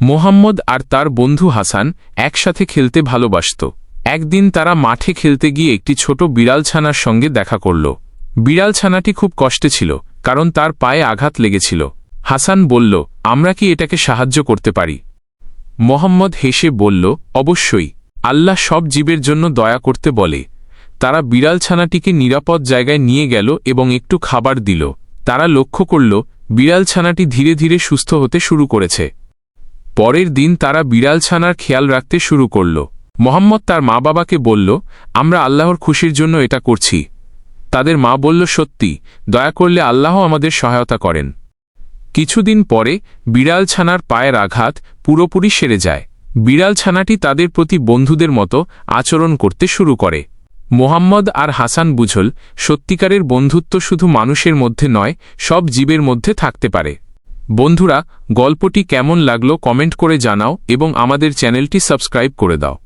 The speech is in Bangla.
মোহাম্মদ আর তার বন্ধু হাসান একসাথে খেলতে ভালোবাসত। একদিন তারা মাঠে খেলতে গিয়ে একটি ছোট বিড়ালছানার সঙ্গে দেখা করল। বিড়ালছানাটি খুব কষ্টে ছিল, কারণ তার পায়ে আঘাত লেগেছিল। হাসান বলল, আমরা কি এটাকে সাহায্য করতে পারি? মোহাম্মদ হেসে বলল, অবশ্যই। আল্লাহ সব জীবের জন্য দয়া করতে বলে। তারা বিড়ালছানাটিকে নিরাপদ জায়গায় নিয়ে গেল এবং একটু খাবার দিল। তারা লক্ষ্য করল, বিড়ালছানাটি ধীরে ধীরে সুস্থ হতে শুরু করেছে। পরের দিন তারা বিড়ালছানার খেয়াল রাখতে শুরু করল। মোহাম্মদ তার মা বাবাকে বলল, আমরা আল্লাহর খুশির জন্য এটা করছি। তাদের মা বলল, সত্যি, দয়া করলে আল্লাহ আমাদের সহায়তা করেন। কিছুদিন পরে বিড়ালছানার পায়ের আঘাত পুরোপুরি সেরে যায়। বিড়ালছানাটি তাদের প্রতি বন্ধুদের মতো আচরণ করতে শুরু করে। মোহাম্মদ আর হাসান বুঝল, সত্যিকারের বন্ধুত্ব শুধু মানুষের মধ্যে নয়, সব জীবের মধ্যে থাকতে পারে। বন্ধুরা গল্পটি কেমন লাগল কমেন্ট করে জানাও এবং আমাদের চ্যানেলটি সাবস্ক্রাইব করে দাও।